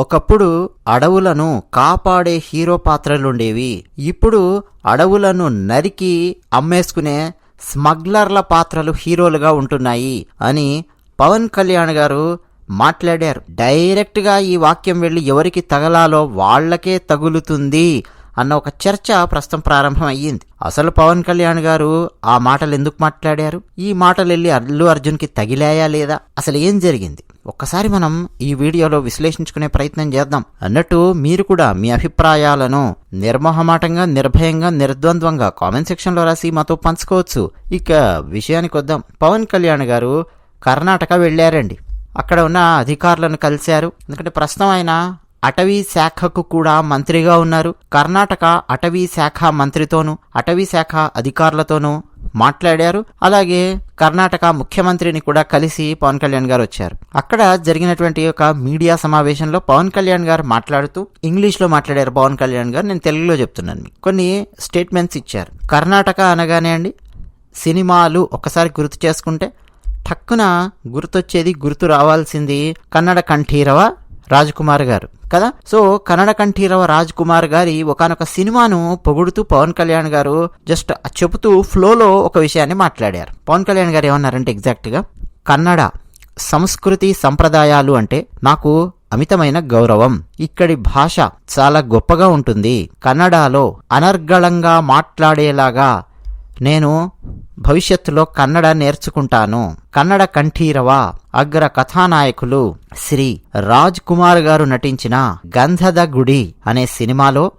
ఒకప్పుడు అడవులను కాపాడే హీరో పాత్రలుండేవి. ఇప్పుడు అడవులను నరికి అమ్మేసుకునే స్మగ్లర్ల పాత్రలు హీరోలుగా ఉంటున్నాయి అని పవన్ కళ్యాణ్ గారు మాట్లాడారు. డైరెక్ట్గా ఈ వాక్యం వెళ్ళి ఎవరికి తగలాలో వాళ్ళకే తగులుతుంది అన్న ఒక చర్చ ప్రస్తుతం ప్రారంభం అయ్యింది అసలు పవన్ కళ్యాణ్ గారు ఆ మాటలు ఎందుకు మాట్లాడారు? ఈ మాటలు వెళ్ళి అల్లు అర్జున్కి తగిలాయా లేదా? అసలు ఏం జరిగింది? ఒక్కసారి మనం ఈ వీడియోలో విశ్లేషించుకునే ప్రయత్నం చేద్దాం. అన్నట్టు మీరు కూడా మీ అభిప్రాయాలను నిర్మోహమాటంగా నిర్భయంగా నిర్ద్వంద్వంగా కామెంట్ సెక్షన్లో రాసి మాతో పంచుకోవచ్చు. ఇక విషయానికి వద్దాం. పవన్ కళ్యాణ్ గారు కర్ణాటక వెళ్ళారండి. అక్కడ ఉన్న అధికారులను కలిశారు. ఎందుకంటే ప్రస్తుతం ఆయన అటవీ శాఖకు కూడా మంత్రిగా ఉన్నారు. కర్ణాటక అటవీ శాఖ మంత్రితోనూ అటవీ శాఖ అధికారులతోనూ మాట్లాడారు. అలాగే కర్ణాటక ముఖ్యమంత్రిని కూడా కలిసి పవన్ కళ్యాణ్ గారు వచ్చారు. అక్కడ జరిగినటువంటి ఒక మీడియా సమావేశంలో పవన్ కళ్యాణ్ గారు మాట్లాడుతూ ఇంగ్లీష్లో మాట్లాడారు పవన్ కళ్యాణ్ గారు. నేను తెలుగులో చెప్తున్నాను మీకు. కొన్ని స్టేట్మెంట్స్ ఇచ్చారు. కర్ణాటక అనగానే అండి సినిమాలు ఒక్కసారి గుర్తు చేసుకుంటే టక్కున గుర్తొచ్చేది గుర్తు రావాల్సింది కన్నడ కంఠీరవ రాజ్కుమార్ గారు. కదా? సో కన్నడ కంఠీరవ రాజ్ కుమార్ గారి ఒకనొక సినిమాను పొగుడుతూ పవన్ కళ్యాణ్ గారు జస్ట్ చెబుతూ ఫ్లోలో ఒక విషయాన్ని మాట్లాడారు. పవన్ కళ్యాణ్ గారు ఏమన్నారంటే ఎగ్జాక్ట్గా కన్నడ సంస్కృతి సంప్రదాయాలు అంటే నాకు అమితమైన గౌరవం. ఇక్కడి భాష చాలా గొప్పగా ఉంటుంది. కన్నడలో అనర్గళంగా మాట్లాడేలాగా నేను భవిష్యత్తులో కన్నడ నేర్చుకుంటాను. కన్నడ కంఠీరవ అగ్ర కథానాయకులు శ్రీ రాజ్ కుమార్ గారు నటించిన గంధద గుడి అనే సినిమాలో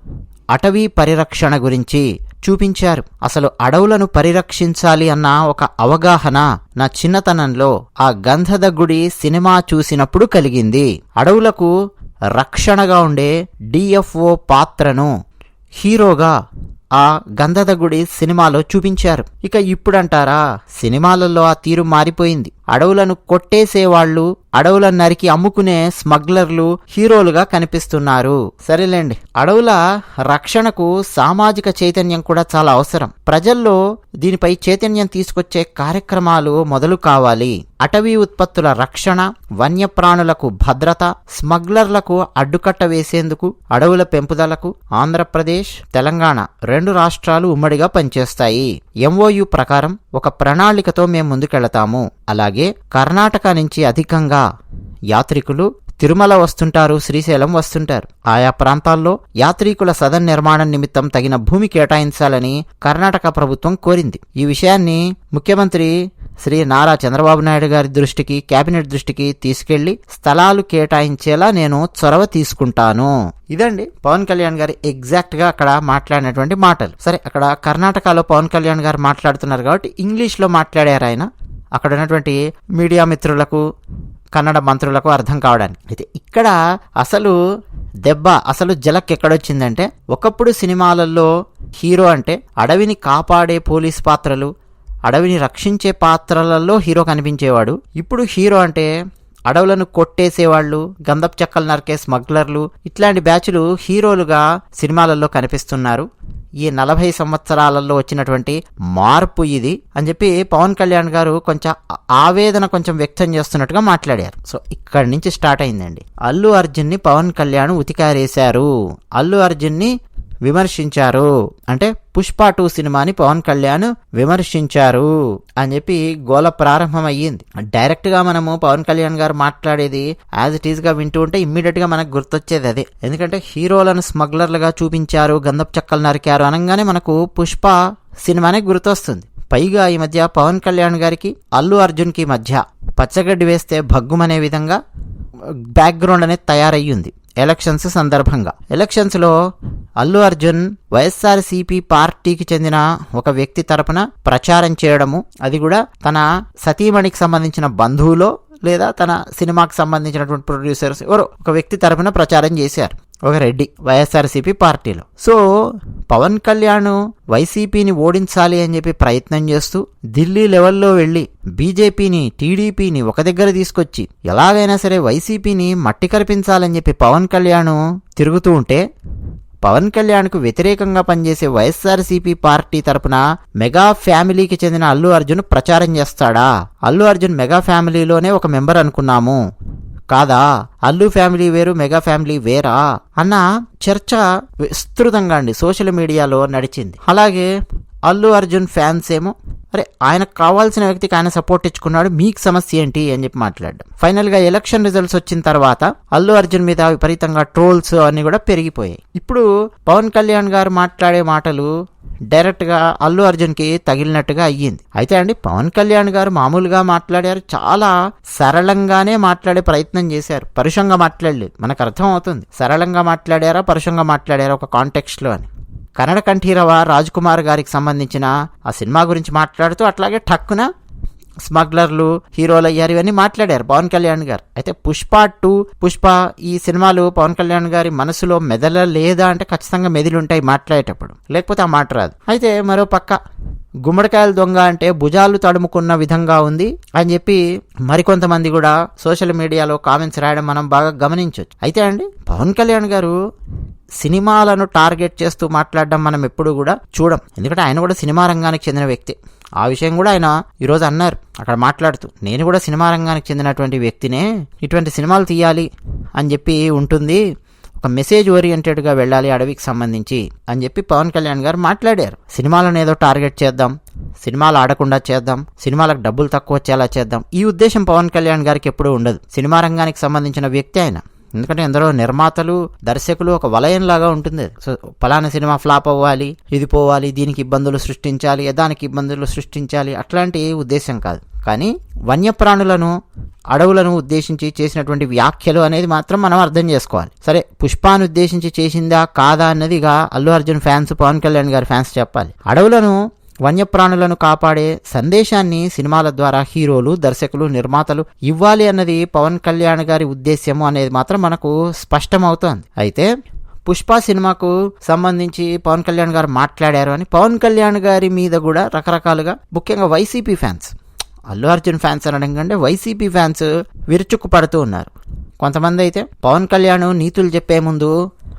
అటవీ పరిరక్షణ గురించి చూపించారు. అసలు అడవులను పరిరక్షించాలి అన్న ఒక అవగాహన నా చిన్నతనంలో ఆ గంధద గుడి సినిమా చూసినప్పుడు కలిగింది. అడవులకు రక్షణగా ఉండే డిఎఫ్ఓ పాత్రను హీరోగా ఆ గంధద గుడి సినిమాలో చూపించారు. ఇక ఇప్పుడంటారా సినిమాలలో ఆ తీరు మారిపోయింది. అడవులను కొట్టేసేవాళ్ళు అడవులను నరికి అమ్ముకునే స్మగ్లర్లు హీరోలుగా కనిపిస్తున్నారు. సరేలేండి. అడవుల రక్షణకు సామాజిక చైతన్యం కూడా చాలా అవసరం. ప్రజల్లో దీనిపై చైతన్యం తీసుకొచ్చే కార్యక్రమాలు మొదలు కావాలి. అటవీ ఉత్పత్తుల రక్షణ వన్యప్రాణులకు భద్రత స్మగ్లర్లకు అడ్డుకట్ట వేసేందుకు అడవుల పెంపుదలకు ఆంధ్రప్రదేశ్ తెలంగాణ రెండు రాష్ట్రాలు ఉమ్మడిగా పనిచేస్తాయి. ఎంఓయు ప్రకారం ఒక ప్రణాళికతో మేము ముందుకెళతాము. అలాగే కర్ణాటక నుంచి అధికంగా యాత్రికులు తిరుమల వస్తుంటారు శ్రీశైలం వస్తుంటారు. ఆయా ప్రాంతాల్లో యాత్రికుల సదన్ నిర్మాణం నిమిత్తం తగిన భూమి కేటాయించాలని కర్ణాటక ప్రభుత్వం కోరింది. ఈ విషయాన్ని ముఖ్యమంత్రి శ్రీ నారా చంద్రబాబు నాయుడు గారి దృష్టికి కేబినెట్ దృష్టికి తీసుకెళ్ళి స్థలాలు కేటాయించేలా నేను చొరవ తీసుకుంటాను. ఇదండి పవన్ కళ్యాణ్ గారు ఎగ్జాక్ట్గా అక్కడ మాట్లాడినటువంటి మాటలు. సరే అక్కడ కర్ణాటకలో పవన్ కళ్యాణ్ గారు మాట్లాడుతున్నారు కాబట్టి ఇంగ్లీష్లో మాట్లాడారు ఆయన. అక్కడ ఉన్నటువంటి మీడియా మిత్రులకు కన్నడ మంత్రులకు అర్థం కావడానికి. అయితే ఇక్కడ అసలు దెబ్బ అసలు జలక్ ఎక్కడొచ్చిందంటే ఒకప్పుడు సినిమాలలో హీరో అంటే అడవిని కాపాడే పోలీస్ పాత్రలు అడవిని రక్షించే పాత్రలలో హీరో కనిపించేవాడు. ఇప్పుడు హీరో అంటే అడవులను కొట్టేసేవాళ్ళు గంధపు చెక్కలు నరికే స్మగ్లర్లు ఇట్లాంటి బ్యాచ్లు హీరోలుగా సినిమాలలో కనిపిస్తున్నారు. ఈ నలభై సంవత్సరాలలో వచ్చినటువంటి మార్పు ఇది అని చెప్పి పవన్ కళ్యాణ్ గారు కొంచెం ఆవేదన కొంచెం వ్యక్తం చేస్తున్నట్టుగా మాట్లాడారు. సో ఇక్కడి నుంచి స్టార్ట్ అయిందండి. అల్లు అర్జున్ని పవన్ కళ్యాణ్ ఉతికారేశారు. అల్లు అర్జున్ని విమర్శించారు. అంటే పుష్ప టూ సినిమాని పవన్ కళ్యాణ్ విమర్శించారు అని చెప్పి గోల ప్రారంభం అయ్యింది డైరెక్ట్గా మనము పవన్ కళ్యాణ్ గారు మాట్లాడేది యాజ్ ఇట్ ఈస్గా వింటూ ఉంటే ఇమ్మీడియట్గా మనకు గుర్తొచ్చేది అదే. ఎందుకంటే హీరోలను స్మగ్లర్లుగా చూపించారు గంధపు చెక్కలు నరికారు అనగానే మనకు పుష్ప సినిమానే గుర్తొస్తుంది. పైగా ఈ మధ్య పవన్ కళ్యాణ్ గారికి అల్లు అర్జున్కి మధ్య పచ్చగడ్డి వేస్తే భగ్గుమనే విధంగా బ్యాక్గ్రౌండ్ అనేది తయారయ్యింది. ఎలక్షన్స్ సందర్భంగా. ఎలక్షన్స్లో అల్లు అర్జున్ వైఎస్ఆర్సీపీ పార్టీకి చెందిన ఒక వ్యక్తి తరపున ప్రచారం చేయడము అది కూడా తన సతీమణికి సంబంధించిన బంధువులో లేదా తన సినిమాకి సంబంధించినటువంటి ప్రొడ్యూసర్స్ ఎవరో ఒక వ్యక్తి తరపున ప్రచారం చేశారు ఒక రెడ్డి వైఎస్ఆర్సీపీ పార్టీలో. సో పవన్ కళ్యాణ్ వైసీపీని ఓడించాలి అని చెప్పి ప్రయత్నం చేస్తూ ఢిల్లీ లెవెల్లో వెళ్ళి బీజేపీని టీడీపీని ఒక దగ్గర తీసుకొచ్చి ఎలాగైనా సరే వైసీపీని మట్టి కరిపించాలని చెప్పి పవన్ కళ్యాణ్ తిరుగుతూ ఉంటే పవన్ కళ్యాణ్కు వ్యతిరేకంగా పనిచేసే వైఎస్ఆర్సీపీ పార్టీ తరపున మెగా ఫ్యామిలీకి చెందిన అల్లు అర్జున్ ప్రచారం చేస్తాడా? అల్లు అర్జున్ మెగా ఫ్యామిలీలోనే ఒక మెంబర్ అనుకున్నాము. కాదా? అల్లు ఫ్యామిలీ వేరు మెగా ఫ్యామిలీ వేరా? అన్న చర్చ విస్తృతంగా అండి. సోషల్ మీడియాలో నడిచింది. అలాగే అల్లు అర్జున్ ఫ్యాన్స్ ఏమో అరే ఆయనకు కావాల్సిన వ్యక్తికి ఆయన సపోర్ట్ ఇచ్చుకున్నాడు మీకు సమస్య ఏంటి అని చెప్పి మాట్లాడడం. ఫైనల్గా ఎలక్షన్ రిజల్ట్స్ వచ్చిన తర్వాత అల్లు అర్జున్ మీద విపరీతంగా ట్రోల్స్ అన్ని కూడా పెరిగిపోయాయి. ఇప్పుడు పవన్ కళ్యాణ్ గారు మాట్లాడే మాటలు డైరెక్ట్గా అల్లు అర్జున్కి తగిలినట్టుగా అయ్యింది. అయితే అండి పవన్ కళ్యాణ్ గారు మామూలుగా మాట్లాడారు చాలా సరళంగానే మాట్లాడే ప్రయత్నం చేశారు. పరుషంగా మాట్లాడలేదు. మనకు అర్థం అవుతుంది. సరళంగా మాట్లాడారా పరుషంగా మాట్లాడారా ఒక కాంటెక్స్ట్లో అని. కన్నడ కంఠీరవ రాజ్ కుమార్ గారికి సంబంధించిన ఆ సినిమా గురించి మాట్లాడుతూ అట్లాగే ఠక్కున స్మగ్లర్లు హీరోలు అయ్యారు ఇవన్నీ మాట్లాడారు పవన్ కళ్యాణ్ గారు. అయితే పుష్ప టూ పుష్ప ఈ సినిమాలు పవన్ కళ్యాణ్ గారి మనసులో మెదల లేదా అంటే ఖచ్చితంగా మెదిలి ఉంటాయి మాట్లాడేటప్పుడు. లేకపోతే ఆ మాట రాదు. అయితే మరో పక్క గుమ్మడికాయల దొంగ అంటే భుజాలు తడుముకున్న విధంగా ఉంది అని చెప్పి మరికొంతమంది కూడా సోషల్ మీడియాలో కామెంట్స్ రాయడం మనం బాగా గమనించవచ్చు అయితే అండి పవన్ కళ్యాణ్ గారు సినిమాలను టార్గెట్ చేస్తూ మాట్లాడడం మనం ఎప్పుడు కూడా చూడం. ఎందుకంటే ఆయన కూడా సినిమా రంగానికి చెందిన వ్యక్తి. ఆ విషయం కూడా ఆయన ఈరోజు అన్నారు. అక్కడ మాట్లాడుతూ నేను కూడా సినిమా రంగానికి చెందినటువంటి వ్యక్తినే ఇటువంటి సినిమాలు తీయాలి అని చెప్పి ఉంటుంది. ఒక మెసేజ్ ఓరియంటెడ్గా వెళ్ళాలి అడవికి సంబంధించి అని చెప్పి పవన్ కళ్యాణ్ గారు మాట్లాడారు. సినిమాలను ఏదో టార్గెట్ చేద్దాం సినిమాలు ఆడకుండా చేద్దాం సినిమాలకు డబ్బులు తక్కువ వచ్చేలా చేద్దాం. ఈ ఉద్దేశం పవన్ కళ్యాణ్ గారికి ఎప్పుడూ ఉండదు. సినిమా రంగానికి సంబంధించిన వ్యక్తి ఆయన. ఎందుకంటే ఎందరో నిర్మాతలు దర్శకులు ఒక వలయం లాగా ఉంటుంది. సో పలానా సినిమా ఫ్లాప్ అవ్వాలి ఇది పోవాలి దీనికి ఇబ్బందులు సృష్టించాలి దానికి ఇబ్బందులు సృష్టించాలి అట్లాంటి ఉద్దేశం కాదు. కానీ వన్యప్రాణులను అడవులను ఉద్దేశించి చేసినటువంటి వ్యాఖ్యలు అనేది మాత్రం మనం అర్థం చేసుకోవాలి. సరే పుష్పాన్ని ఉద్దేశించి చేసిందా కాదా అన్నదిగా అల్లు అర్జున్ ఫ్యాన్స్ పవన్ కళ్యాణ్ గారి ఫ్యాన్స్ చెప్పాలి. అడవులను వన్యప్రాణులను కాపాడే సందేశాన్ని సినిమాల ద్వారా హీరోలు దర్శకులు నిర్మాతలు ఇవ్వాలి అన్నది పవన్ కళ్యాణ్ గారి ఉద్దేశ్యము అనేది మాత్రం మనకు స్పష్టమవుతోంది. అయితే పుష్ప సినిమాకు సంబంధించి పవన్ కళ్యాణ్ గారు మాట్లాడారు అని పవన్ కళ్యాణ్ గారి మీద కూడా రకరకాలుగా ముఖ్యంగా YCP fans Allu Arjun fans అనడం కంటే వైసీపీ ఫ్యాన్స్ విరుచుకు పడుతూ ఉన్నారు. కొంతమంది అయితే పవన్ కళ్యాణ్ నీతులు చెప్పే ముందు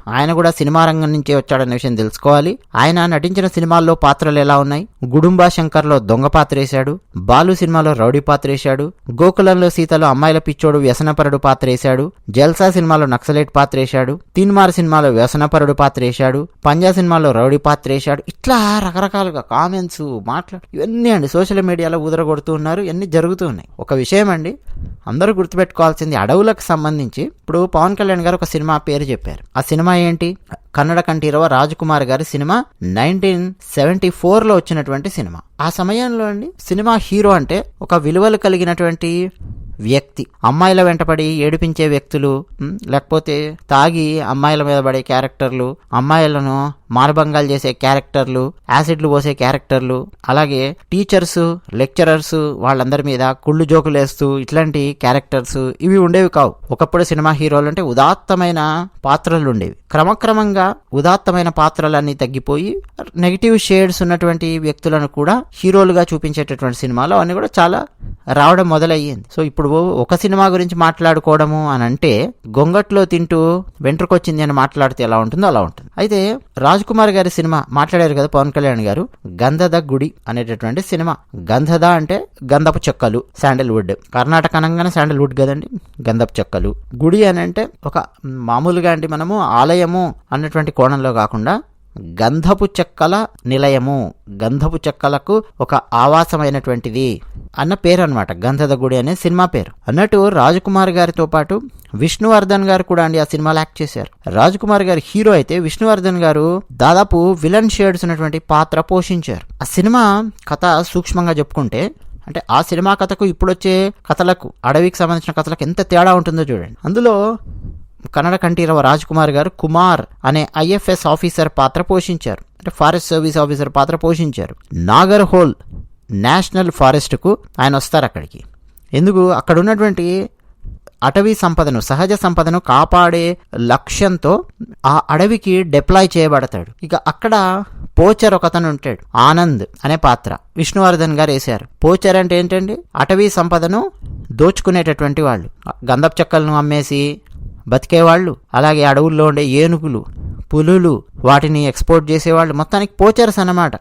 ఆయన కూడా సినిమా రంగం నుంచే వచ్చాడన్న విషయం తెలుసుకోవాలి. ఆయన నటించిన సినిమాల్లో పాత్రలు ఎలా ఉన్నాయి? గుడుంబా శంకర్లో దొంగ పాత్ర వేశాడు బాలు సినిమాలో రౌడీ పాత్ర వేశాడు గోకులంలో సీతలో అమ్మాయిల పిచ్చోడు వ్యసనపరుడు పాత్ర వేశాడు జల్సా సినిమాలో నక్సలైట్ పాత్ర వేశాడు తీన్మార్ సినిమాలో వ్యసనపరుడు పాత్ర వేశాడు పంజా సినిమాలో రౌడీ పాత్ర వేశాడు ఇట్లా రకరకాలుగా కామెంట్స్ మాట్లాడు ఇవన్నీ అండి. సోషల్ మీడియాలో ఉదరగొడుతూ ఉన్నారు. ఇవన్నీ జరుగుతూ ఉన్నాయి. ఒక విషయం అండి. అందరూ గుర్తుపెట్టుకోవాల్సింది అడవులకు సంబంధించి. ఇప్పుడు పవన్ కళ్యాణ్ గారు ఒక సినిమా పేరు చెప్పారు. ఆ సినిమా ఏంటి కన్నడ కంఠీరవ రాజకుమార్ గారి సినిమా నైన్టీన్ సెవెంటీ ఫోర్లో వచ్చినటువంటి సినిమా. ఆ సమయంలో అండి సినిమా హీరో అంటే ఒక విలువలు కలిగినటువంటి వ్యక్తి. అమ్మాయిల వెంటపడి ఏడిపించే వ్యక్తులు లేకపోతే తాగి అమ్మాయిల మీద పడే క్యారెక్టర్లు అమ్మాయిలను మానభంగాలు చేసే క్యారెక్టర్లు యాసిడ్లు పోసే క్యారెక్టర్లు అలాగే టీచర్స్ లెక్చరర్స్ వాళ్ళందరి మీద కుళ్ళు జోకులు వేస్తూ ఇట్లాంటి క్యారెక్టర్స్ ఇవి ఉండేవి కావు. ఒకప్పుడు సినిమా హీరోలు అంటే ఉదాత్తమైన పాత్రలు ఉండేవి. క్రమక్రమంగా ఉదాత్తమైన పాత్రలన్నీ తగ్గిపోయి నెగిటివ్ షేడ్స్ ఉన్నటువంటి వ్యక్తులను కూడా హీరోలుగా చూపించేటటువంటి సినిమాలు అవన్నీ కూడా చాలా రావడం మొదలయ్యింది. సో ఇప్పుడు ఒక సినిమా గురించి మాట్లాడుకోవడము అని అంటే గొంగట్లో తింటూ వెంట్రుకొచ్చింది అని మాట్లాడితే ఎలా ఉంటుందో అలా ఉంటుంది. అయితే రాజ్ కుమార్ గారి సినిమా మాట్లాడారు కదా పవన్ కళ్యాణ్ గారు గంధద గుడి అనేటటువంటి సినిమా. గంధద అంటే గంధపు చెక్కలు శాండల్వుడ్. కర్ణాటక అనగానే శాండల్వుడ్ కదండి గంధపు చెక్కలు. గుడి అని అంటే ఒక మామూలుగా అంటే మనము ఆలయము అన్నటువంటి కోణంలో కాకుండా గంధపు చెక్కల నిలయము. గంధపు చెక్కలకు ఒక ఆవాసమైనటువంటిది అన్న పేరు అనమాట గంధద గుడి అనే సినిమా పేరు. అన్నట్టు రాజకుమార్ గారితో పాటు విష్ణువర్ధన్ గారు కూడా అండి ఆ సినిమాలో యాక్ట్ చేశారు. రాజకుమార్ గారి హీరో అయితే విష్ణువర్ధన్ గారు దాదాపు విలన్ షేడ్స్ ఉన్నటువంటి పాత్ర పోషించారు. ఆ సినిమా కథ సూక్ష్మంగా చెప్పుకుంటే అంటే ఆ సినిమా కథకు ఇప్పుడొచ్చే కథలకు అడవికి సంబంధించిన కథలకు ఎంత తేడా ఉంటుందో చూడండి. అందులో కన్నడ కంఠీరవ రాజ్ కుమార్ గారు కుమార్ అనే ఐఎఫ్ఎస్ ఆఫీసర్ పాత్ర పోషించారు. అంటే ఫారెస్ట్ సర్వీస్ ఆఫీసర్ పాత్ర పోషించారు. నాగర్హోల్ నేషనల్ ఫారెస్ట్కు ఆయన వస్తారు అక్కడికి. ఎందుకు? అక్కడ ఉన్నటువంటి అటవీ సంపదను సహజ సంపదను కాపాడే లక్ష్యంతో ఆ అడవికి డిప్లాయ్ చేయబడతాడు. ఇక అక్కడ పోచర్ ఒకతను ఉంటాడు ఆనంద్ అనే పాత్ర. విష్ణువర్ధన్ గారు వేశారు. పోచర్ అంటే ఏంటండి? అటవీ సంపదను దోచుకునేటటువంటి వాళ్ళు. గంధపు చెక్కలను అమ్మేసి బతికేవాళ్ళు. అలాగే అడవుల్లో ఉండే ఏనుగులు పులులు వాటిని ఎక్స్పోర్ట్ చేసేవాళ్ళు మొత్తానికి పోచర్స్ అన్నమాట.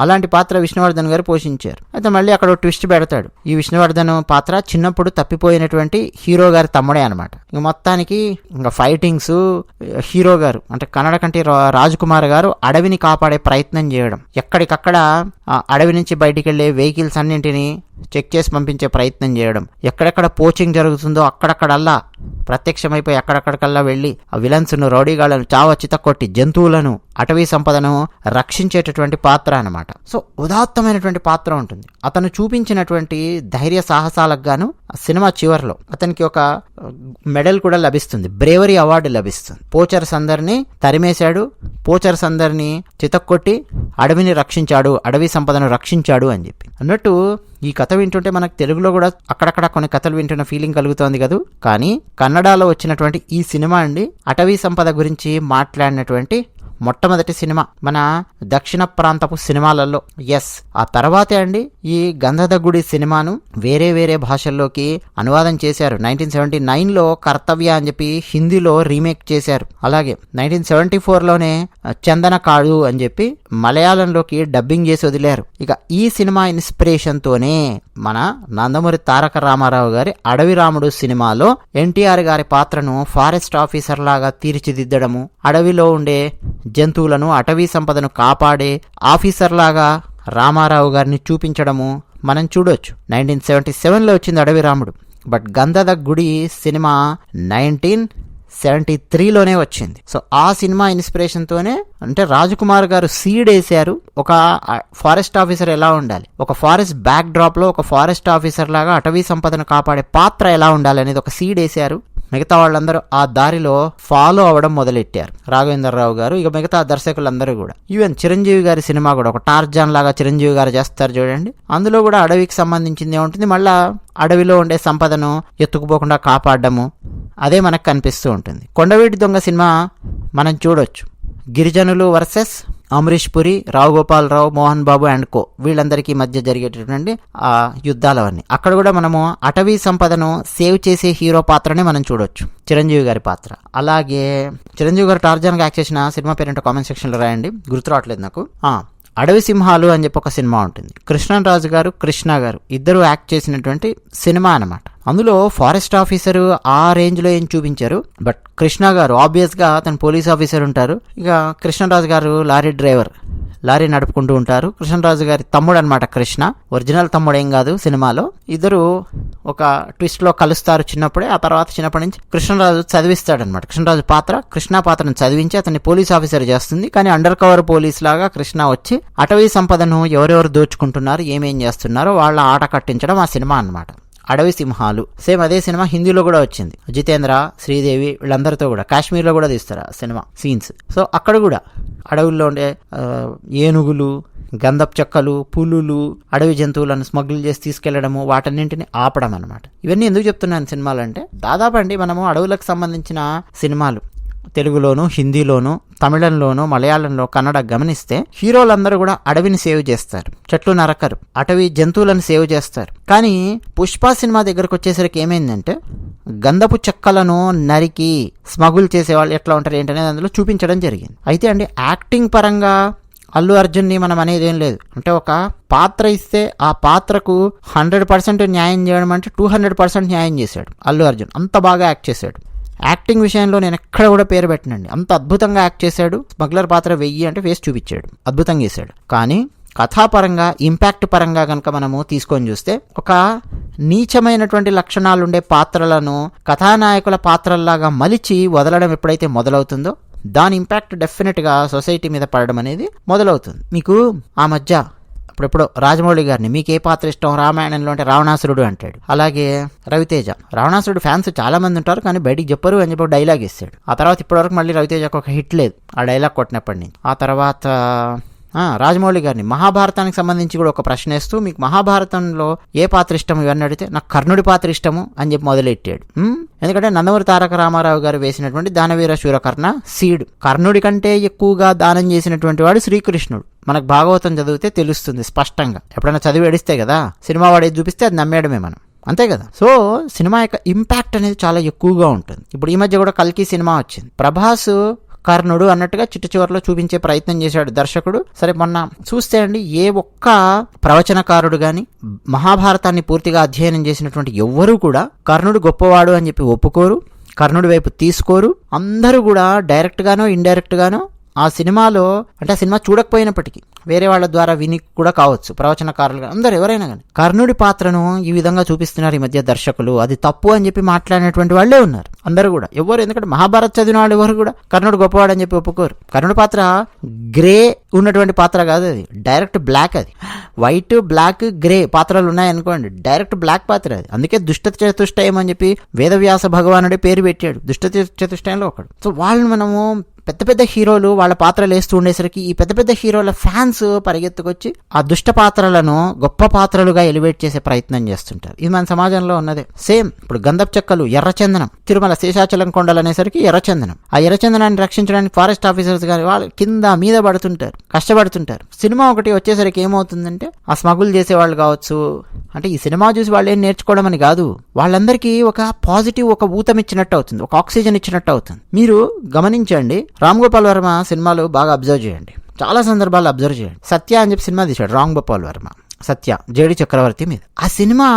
అలాంటి పాత్ర విష్ణువర్ధన్ గారు పోషించారు. అయితే మళ్ళీ అక్కడ ఒక ట్విస్ట్ పెడతాడు. ఈ విష్ణువర్ధన్ పాత్ర చిన్నప్పుడు తప్పిపోయినటువంటి హీరో గారి తమ్ముడే అనమాట ఇంక మొత్తానికి ఇంకా ఫైటింగ్స్ హీరో గారు అంటే కన్నడ కంటి రా- గారు అడవిని కాపాడే ప్రయత్నం చేయడం. ఎక్కడికక్కడ ఆ అడవి నుంచి బయటికి వెళ్ళే వెహికల్స్ అన్నింటినీ చెక్ చేసి పంపించే ప్రయత్నం చేయడం. ఎక్కడెక్కడ పోచింగ్ జరుగుతుందో అక్కడక్కడల్లా ప్రత్యక్షమైపోయి అక్కడక్కడికల్లా వెళ్ళి ఆ విలన్స్ను రౌడీగాళ్ళను చావచిత కొట్టి జంతువులను అటవీ సంపదను రక్షించేటటువంటి పాత్ర అనమాట సో ఉదాత్తమైనటువంటి పాత్ర ఉంటుంది. అతను చూపించినటువంటి ధైర్య సాహసాలకు గాను ఆ సినిమా చివరిలో అతనికి ఒక మెడల్ కూడా లభిస్తుంది. బ్రేవరీ అవార్డు లభిస్తుంది. పోచర్స్ అందరినీ తరిమేశాడు. పోచర్స్ అందరినీ చితక్కొట్టి అడవిని రక్షించాడు అడవి సంపదను రక్షించాడు అని చెప్పి. అన్నట్టు ఈ కథ వింటుంటే మనకు తెలుగులో కూడా అక్కడక్కడ కొన్ని కథలు వింటున్న ఫీలింగ్ కలుగుతోంది కదూ. కానీ కన్నడలో వచ్చినటువంటి ఈ సినిమా అండి అటవీ సంపద గురించి మాట్లాడినటువంటి మొట్టమొదటి సినిమా మన దక్షిణ ప్రాంతపు సినిమాలలో. ఎస్ ఆ తర్వాతే అండి ఈ గంధదగుడి సినిమాను వేరే వేరే భాషల్లోకి అనువాదం చేశారు. నైన్టీన్ సెవెంటీ నైన్లో కర్తవ్య అని చెప్పి హిందీలో రీమేక్ చేశారు. అలాగే నైన్టీన్ సెవెంటీ ఫోర్లోనే చందన కాడు అని చెప్పి మలయాళంలోకి డబ్బింగ్ చేసి వదిలారు. ఇక ఈ సినిమా ఇన్స్పిరేషన్తోనే మన నందమూరి తారక రామారావు గారి అడవి రాముడు సినిమాలో ఎన్టీఆర్ గారి పాత్రను ఫారెస్ట్ ఆఫీసర్ లాగా తీర్చిదిద్దడము అడవిలో ఉండే జంతువులను అటవీ సంపదను కాపాడే ఆఫీసర్ లాగా రామారావు గారిని చూపించడము మనం చూడొచ్చు. నైన్టీన్ సెవెంటీ సెవెన్లో వచ్చింది అడవి రాముడు. బట్ గంధద గుడి సినిమా నైన్టీన్ సెవెంటీ త్రీలోనే వచ్చింది. సో ఆ సినిమా ఇన్స్పిరేషన్తోనే అంటే రాజకుమార్ గారు సీడ్ వేశారు. ఒక ఫారెస్ట్ ఆఫీసర్ ఎలా ఉండాలి? ఒక ఫారెస్ట్ బ్యాక్ డ్రాప్లో ఒక ఫారెస్ట్ ఆఫీసర్ లాగా అటవీ సంపదను కాపాడే పాత్ర ఎలా ఉండాలి అనేది ఒక సీడ్ వేశారు. మిగతా వాళ్ళందరూ ఆ దారిలో ఫాలో అవ్వడం మొదలెట్టారు. రాఘవేంద్రరావు గారు ఇక మిగతా దర్శకులందరూ కూడా. ఈవెన్ చిరంజీవి గారి సినిమా కూడా ఒక టార్జాన్ లాగా చిరంజీవి గారు చేస్తారు చూడండి. అందులో కూడా అడవికి సంబంధించింది ఉంటుంది మళ్ళా అడవిలో ఉండే సంపదను ఎత్తుకుపోకుండా కాపాడడము అదే మనకు కనిపిస్తూ ఉంటుంది. కొండవీటి దొంగ సినిమా మనం చూడొచ్చు. గిరిజనులు versus Amrish Puri Rao Gopalarao Mohan Babu and co. వీళ్ళందరికీ మధ్య జరిగేటటువంటి ఆ యుద్ధాలవన్నీ. అక్కడ కూడా మనము అటవీ సంపదను సేవ్ చేసే హీరో పాత్రని మనం చూడొచ్చు. చిరంజీవి గారి పాత్ర. అలాగే చిరంజీవి గారు టార్జాన్గా యాక్ట్ చేసిన సినిమా పేరేంటో కామెంట్ సెక్షన్లో రాయండి. గుర్తు రావట్లేదు నాకు అడవి సింహాలు అని చెప్పి ఒక సినిమా ఉంటుంది. కృష్ణరాజు గారు కృష్ణ గారు ఇద్దరు యాక్ట్ చేసినటువంటి సినిమా అన్నమాట. అందులో ఫారెస్ట్ ఆఫీసర్ ఆ రేంజ్లో ఏం చూపించారు? బట్ కృష్ణ గారు ఆబ్వియస్గా అతను పోలీస్ ఆఫీసర్ ఉంటారు. ఇక కృష్ణరాజు గారు లారీ డ్రైవర్. లారీ నడుపుకుంటూ ఉంటారు. కృష్ణరాజు గారి తమ్ముడు అనమాట కృష్ణ. ఒరిజినల్ తమ్ముడు ఏం కాదు సినిమాలో. ఇద్దరు ఒక ట్విస్ట్లో కలుస్తారు చిన్నప్పుడే. ఆ తర్వాత చిన్నప్పటి నుంచి కృష్ణరాజు చదివిస్తాడనమాట కృష్ణరాజు పాత్ర కృష్ణ పాత్రను చదివించి అతన్ని పోలీస్ ఆఫీసర్ చేస్తుంది. కానీ అండర్ కవర్ పోలీస్ లాగా కృష్ణ వచ్చి అటవీ సంపదను ఎవరెవరు దోచుకుంటున్నారు ఏమేం చేస్తున్నారో వాళ్ళ ఆట కట్టించడం ఆ సినిమా అన్నమాట. అడవి సింహాలు. సేమ్ అదే సినిమా హిందీలో కూడా వచ్చింది. జితేంద్ర శ్రీదేవి వీళ్ళందరితో కూడా. కాశ్మీర్లో కూడా తీస్తారు ఆ సినిమా సీన్స్. సో అక్కడ కూడా అడవుల్లో ఉండే ఏనుగులు గంధపు చెక్కలు పులులు అడవి జంతువులను స్మగ్లింగ్ చేసి తీసుకెళ్ళడము వాటన్నింటిని ఆపడం అనమాట ఇవన్నీ ఎందుకు చెప్తున్నాను సినిమాలు అంటే దాదాపు అండి మనము అడవులకు సంబంధించిన సినిమాలు. తెలుగులోను హిందీలోను తమిళంలోను మలయాళంలో కన్నడ గమనిస్తే హీరోలందరూ కూడా అడవిని సేవ్ చేస్తారు. చెట్లు నరకరు. అటవీ జంతువులను సేవ్ చేస్తారు. కానీ పుష్ప సినిమా దగ్గరకు వచ్చేసరికి ఏమైందంటే గంధపు చెక్కలను నరికి స్మగుల్ చేసేవాళ్ళు ఎట్లా ఉంటారు ఏంటనేది అందులో చూపించడం జరిగింది. అయితే అండి యాక్టింగ్ పరంగా అల్లు అర్జున్ని మనం అనేది ఏం లేదు. అంటే ఒక పాత్ర ఇస్తే ఆ పాత్రకు హండ్రెడ్ పర్సెంట్ న్యాయం చేయడం అంటే టూ హండ్రెడ్ పర్సెంట్ న్యాయం చేశాడు అల్లు అర్జున్. అంత బాగా యాక్ట్ చేశాడు. యాక్టింగ్ విషయంలో నేను ఎక్కడ కూడా పేరు పెట్టనండి. అంత అద్భుతంగా యాక్ట్ చేశాడు. స్మగ్లర్ పాత్ర వెయ్యి అంటే వేస్ట్ చూపించాడు. అద్భుతంగా చేశాడు. కానీ కథాపరంగా ఇంపాక్ట్ పరంగా కనుక మనము తీసుకొని చూస్తే ఒక నీచమైనటువంటి లక్షణాలుండే పాత్రలను కథానాయకుల పాత్రల్లాగా మలిచి వదలడం ఎప్పుడైతే మొదలవుతుందో దాని ఇంపాక్ట్ డెఫినెట్గా సొసైటీ మీద పడడం అనేది మొదలవుతుంది. మీకు ఆ మధ్య అప్పుడెప్పుడు రాజమౌళి గారిని మీకు ఏ పాత్ర ఇష్టం రామాయణంలో అంటే రావణాసురుడు అంటాడు. అలాగే రవితేజ. రావణాసురుడు ఫ్యాన్స్ చాలా మంది ఉంటారు కానీ బయటికి చెప్పరు అని చెప్పి డైలాగ్ ఇస్తాడు. ఆ తర్వాత ఇప్పటివరకు మళ్ళీ రవితేజకు ఒక హిట్ లేదు ఆ డైలాగ్ కొట్టినప్పటి నుంచి. ఆ తర్వాత రాజమౌళి గారిని మహాభారతానికి సంబంధించి కూడా ఒక ప్రశ్న వేస్తూ మీకు మహాభారతంలో ఏ పాత్ర ఇష్టం ఇవన్నీ అడిగితే నాకు కర్ణుడి పాత్ర ఇష్టము అని చెప్పి మొదలెట్టాడు. ఎందుకంటే నందమూరి తారక రామారావు గారు వేసినటువంటి దానవీర శూరకర్ణ సీడ్. కర్ణుడి కంటే ఎక్కువగా దానం చేసినటువంటి వాడు శ్రీకృష్ణుడు. మనకు భాగవతం చదివితే తెలుస్తుంది స్పష్టంగా. ఎప్పుడైనా చదివి ఎడిస్తే కదా సినిమా వాడేది చూపిస్తే అది నమ్మేయడమే మనం. అంతే కదా? సో సినిమా యొక్క ఇంపాక్ట్ అనేది చాలా ఎక్కువగా ఉంటుంది. ఇప్పుడు ఈ మధ్య కూడా కల్కి సినిమా వచ్చింది. ప్రభాస్ కర్ణుడు అన్నట్టుగా చిట్ట చివరిలో చూపించే ప్రయత్నం చేశాడు దర్శకుడు. సరే మొన్న చూస్తే అండి ఏ ఒక్క ప్రవచనకారుడు గాని మహాభారతాన్ని పూర్తిగా అధ్యయనం చేసినటువంటి ఎవ్వరూ కూడా కర్ణుడు గొప్పవాడు అని చెప్పి ఒప్పుకోరు. కర్ణుడి వైపు తీసుకోరు. అందరూ కూడా డైరెక్ట్గానో ఇండైరెక్ట్గానో గానో ఆ సినిమాలో అంటే ఆ సినిమా చూడకపోయినప్పటికీ వేరే వాళ్ళ ద్వారా విని కూడా కావచ్చు ప్రవచనకారులు అందరు ఎవరైనా కానీ. కర్ణుడి పాత్రను ఈ విధంగా చూపిస్తున్నారు ఈ మధ్య దర్శకులు. అది తప్పు అని చెప్పి మాట్లాడినటువంటి వాళ్ళే ఉన్నారు అందరూ కూడా. ఎవరు? ఎందుకంటే మహాభారత్ చదివిన వాళ్ళు ఎవరు కూడా? కర్ణుడు గొప్పవాడు అని చెప్పి ఒప్పుకోరు. కర్ణుడి పాత్ర గ్రే ఉన్నటువంటి పాత్ర కాదు అది. డైరెక్ట్ బ్లాక్ అది. వైట్ బ్లాక్ గ్రే పాత్రలు ఉన్నాయనుకోండి డైరెక్ట్ బ్లాక్ పాత్ర అది. అందుకే దుష్ట చతుష్టయం అని చెప్పి వేదవ్యాస భగవానుడే పేరు పెట్టాడు. దుష్ట చతుష్టయంలో ఒకడు. సో వాళ్ళని మనము పెద్ద పెద్ద హీరోలు వాళ్ళ పాత్రలు వేస్తూ ఉండేసరికి ఈ పెద్ద పెద్ద హీరోల ఫ్యాన్స్ పరిగెత్తుకొచ్చి ఆ దుష్ట పాత్రలను గొప్ప పాత్రలుగా ఎలివేట్ చేసే ప్రయత్నం చేస్తుంటారు. ఇది మన సమాజంలో ఉన్నదే. సేమ్ ఇప్పుడు గంధపు చెక్కలు ఎర్రచందనం తిరుమల శేషాచలం కొండలు అనేసరికి ఎర్రచందనం. ఆ ఎర్రచందనాన్ని రక్షించడానికి ఫారెస్ట్ ఆఫీసర్స్ కానీ వాళ్ళు కింద మీద పడుతుంటారు కష్టపడుతుంటారు. సినిమా ఒకటి వచ్చేసరికి ఏమవుతుందంటే ఆ స్మగుల్ చేసేవాళ్ళు కావచ్చు అంటే ఈ సినిమా చూసి వాళ్ళు ఏం నేర్చుకోవడం అని కాదు వాళ్ళందరికీ ఒక పాజిటివ్ ఒక ఊతం ఇచ్చినట్టు అవుతుంది ఒక ఆక్సిజన్ ఇచ్చినట్టు అవుతుంది. మీరు గమనించండి రామ్ గోపాల్ వర్మ సినిమాలు బాగా అబ్జర్వ్ చేయండి. చాలా సందర్భాలు అబ్జర్వ్ చేయండి. సత్య అని చెప్పి సినిమా తీశాడు రామ్ గోపాల్ వర్మ. సత్య జేడి చక్రవర్తి మీద. ఆ సినిమా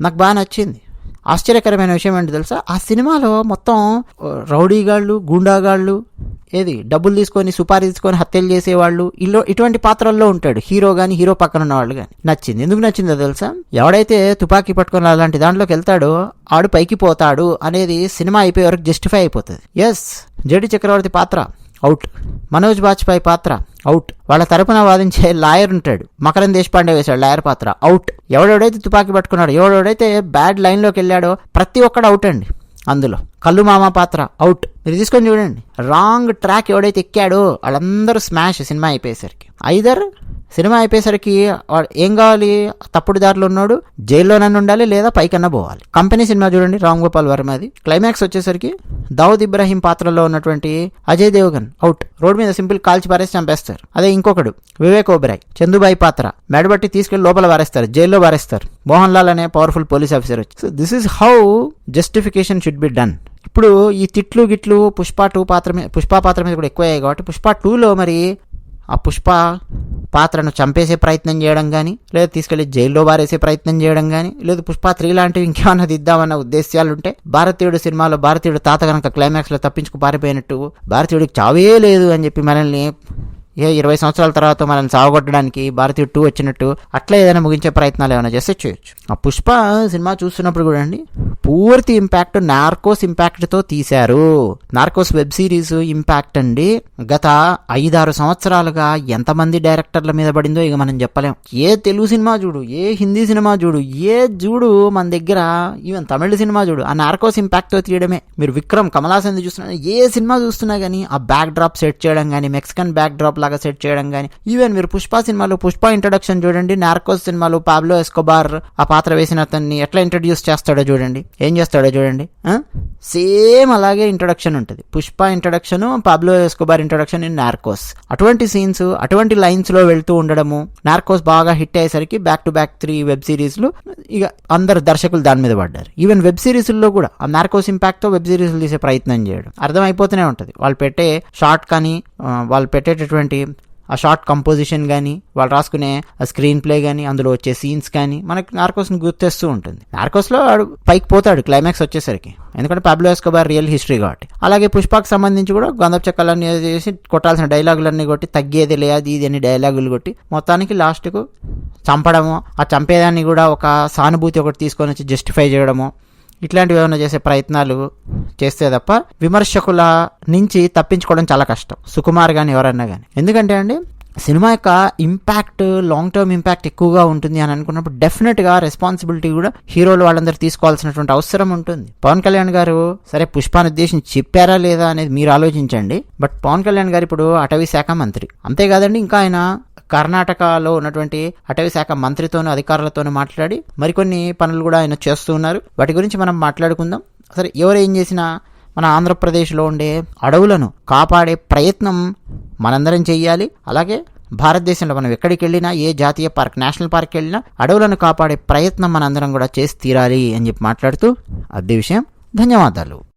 నాకు బాగా నచ్చింది. ఆశ్చర్యకరమైన విషయం ఏంటి తెలుసా? ఆ సినిమాలో మొత్తం రౌడీగాళ్ళు గూండాగాళ్ళు ఏది డబ్బులు తీసుకొని సుపారీ తీసుకొని హత్యలు చేసేవాళ్ళు ఇల్లో ఇటువంటి పాత్రల్లో ఉంటాడు. హీరో గాని హీరో పక్కన ఉన్న వాళ్ళు కానీ నచ్చింది. ఎందుకు నచ్చిందో తెలుసా? ఎవడైతే తుపాకీ పట్టుకొని అలాంటి దాంట్లోకి వెళ్తాడో ఆడు పైకి పోతాడు అనేది సినిమా అయిపోయే వరకు జస్టిఫై అయిపోతుంది. ఎస్ జడి చక్రవర్తి పాత్ర. అవుట్ మనోజ్ బాజ్పాయ్ పాత్ర. అవుట్ వాళ్ళ తరపున వాదించే లాయర్ ఉంటాడు. మకరం దేశపాండే వేశాడు లాయర్ పాత్ర. అవుట్ ఎవడెవడైతే తుపాకీ పట్టుకున్నాడు ఎవడెవడైతే బ్యాడ్ లైన్లోకి వెళ్ళాడో ప్రతి ఒక్కడు అవుట్ అండి అందులో. కల్లు మామ పాత్ర. అవుట్ మీరు తీసుకొని చూడండి. రాంగ్ ట్రాక్ ఎవడైతే ఎక్కాడో వాళ్ళందరూ స్మాష్ సినిమా అయిపోయేసరికి. ఐదర్ సినిమా అయిపోయేసరికి వాడు ఏం కావాలి? తప్పుడు దారిలో ఉన్నాడు జైల్లోనన్నా ఉండాలి లేదా పైకన్నా పోవాలి. కంపెనీ సినిమా చూడండి రామ్ గోపాల్ వర్మది క్లైమాక్స్ వచ్చేసరికి దావుద్ ఇబ్రాహీం పాత్రలో ఉన్నటువంటి అజయ్ దేవగన్ అవుట్ రోడ్ మీద సింపుల్ కాల్చి పారేసి చంపేస్తారు. అదే ఇంకొకడు వివేక్ ఓబ్రాయ్ చందుబాయి పాత్ర. మెడబట్టి తీసుకెళ్ళి లోపల వారేస్తారు జైల్లో వారేస్తారు. మోహన్ లాల్ అనే పవర్ఫుల్ పోలీస్ ఆఫీసర్ వచ్చి so this is how justification should be done ఇప్పుడు ఈ తిట్లు గిట్లు పుష్ప టూ పాత్ర మీద పుష్ప పాత్ర మీద కూడా ఎక్కువయ్యాయి కాబట్టి పుష్ప టూలో మరి ఆ పుష్ప పాత్రను చంపేసే ప్రయత్నం చేయడం కానీ లేదా తీసుకెళ్ళి జైల్లో బారేసే ప్రయత్నం చేయడం కానీ లేదా పుష్ప త్రీ లాంటివి ఇంకేమన్నా దిద్దామన్న ఉద్దేశాలుంటే భారతీయుడు సినిమాలో భారతీయుడు తాత కనుక క్లైమాక్స్లో తప్పించుకు పారిపోయినట్టు భారతీయుడికి చావే లేదు అని చెప్పి మనల్ని ఏ ఇరవై సంవత్సరాల తర్వాత మనం సాగొట్టడానికి భారతీయ టూ వచ్చినట్టు అట్లా ఏదైనా ముగించే ప్రయత్నాలు ఏమైనా చేస్తే చేయొచ్చు. ఆ పుష్ప సినిమా చూస్తున్నప్పుడు కూడా అండి పూర్తి ఇంపాక్ట్ నార్కోస్ ఇంపాక్ట్తో తీశారు. నార్కోస్ వెబ్ సిరీస్ ఇంపాక్ట్ అండి. గత ఐదారు సంవత్సరాలుగా ఎంతమంది డైరెక్టర్ల మీద పడిందో ఇక మనం చెప్పలేం. ఏ తెలుగు సినిమా చూడు ఏ హిందీ సినిమా చూడు ఏ చూడు మన దగ్గర ఈవెన్ తమిళ సినిమా చూడు ఆ నార్కోస్ ఇంపాక్ట్తో తీయడమే. మీరు విక్రమ్ కమలాసంది చూస్తున్నా ఏ సినిమా చూస్తున్నా కానీ ఆ బ్యాక్ డ్రాప్ సెట్ చేయడం కానీ మెక్సికన్ బ్యాక్ డ్రాప్ లాగా సెట్ చేయడం కానీ ఈవెన్ మీరు పుష్ప సినిమాలో పుష్ప ఇంట్రడక్షన్ చూడండి. నార్కోస్ సినిమాలో పాబ్లో ఎస్కోబార్ ఆ పాత్ర వేసిన అతన్ని ఎట్లా ఇంట్రడ్యూస్ చేస్తాడో చూడండి. ఏం చేస్తాడో చూడండి. సేమ్ అలాగే ఇంట్రడక్షన్ ఉంటుంది. Pushpa introduction Pablo Escobar introduction in Narcos అటువంటి సీన్స్ అటువంటి లైన్స్లో వెళ్తూ ఉండడము నార్కోస్ బాగా హిట్ అయ్యేసరికి back to back three web సిరీస్లు ఇక అందరు దర్శకులు దాని మీద పడ్డారు. ఈవెన్ వెబ్ సిరీస్లో కూడా ఆ నార్కోస్ ఇంపాక్ట్తో వెబ్ సిరీస్లు తీసే ప్రయత్నం చేయడం అర్థమైపోతూనే ఉంటుంది. వాళ్ళు పెట్టే షార్ట్ కానీ వాళ్ళు పెట్టేటటువంటి ఆ షార్ట్ కంపోజిషన్ కానీ వాళ్ళు రాసుకునే ఆ స్క్రీన్ ప్లే కానీ అందులో వచ్చే సీన్స్ కానీ మనకి నార్కోస్ని గుర్తేస్తూ ఉంటుంది. నార్కోస్లో వాడు పైకి పోతాడు క్లైమాక్స్ వచ్చేసరికి. ఎందుకంటే పబ్లో ఎస్కోబార్ రియల్ హిస్టరీ కాబట్టి. అలాగే పుష్పకు సంబంధించి కూడా గంధపు చెక్కలన్నీ చేసి కొట్టాల్సిన డైలాగులన్నీ కొట్టి తగ్గేది లేదు ఇది అని డైలాగులు కొట్టి మొత్తానికి లాస్ట్కు చంపడము ఆ చంపేదాన్ని కూడా ఒక సానుభూతి ఒకటి తీసుకొని వచ్చి జస్టిఫై చేయడము ఇట్లాంటివి ఏమైనా చేసే ప్రయత్నాలు చేస్తే తప్ప విమర్శకుల నుంచి తప్పించుకోవడం చాలా కష్టం. సుకుమార్ కానీ ఎవరన్నా కానీ ఎందుకంటే అండి సినిమా యొక్క ఇంపాక్ట్ లాంగ్ టర్మ్ ఇంపాక్ట్ ఎక్కువగా ఉంటుంది అని అనుకున్నప్పుడు డెఫినెట్గా రెస్పాన్సిబిలిటీ కూడా హీరోలు వాళ్ళందరూ తీసుకోవాల్సినటువంటి అవసరం ఉంటుంది. పవన్ కళ్యాణ్ గారు సరే పుష్పాన్ని ఉద్దేశించి చెప్పారా లేదా అనేది మీరు ఆలోచించండి. బట్ పవన్ కళ్యాణ్ గారు ఇప్పుడు అటవీ శాఖ మంత్రి. అంతేకాదండి ఇంకా ఆయన కర్ణాటకలో ఉన్నటువంటి అటవీ శాఖ మంత్రితోనూ అధికారులతోనూ మాట్లాడి మరికొన్ని పనులు కూడా ఆయన చేస్తూ ఉన్నారు. వాటి గురించి మనం మాట్లాడుకుందాం. సరే ఎవరు ఏం చేసినా మన ఆంధ్రప్రదేశ్లో ఉండే అడవులను కాపాడే ప్రయత్నం మనందరం చేయాలి అలాగే భారతదేశంలో మనం ఎక్కడికి వెళ్ళినా ఏ జాతీయ పార్క్ నేషనల్ పార్క్ వెళ్ళినా అడవులను కాపాడే ప్రయత్నం మనందరం కూడా చేసి తీరాలి అని చెప్పి మాట్లాడుతూ అదే విషయం. ధన్యవాదాలు.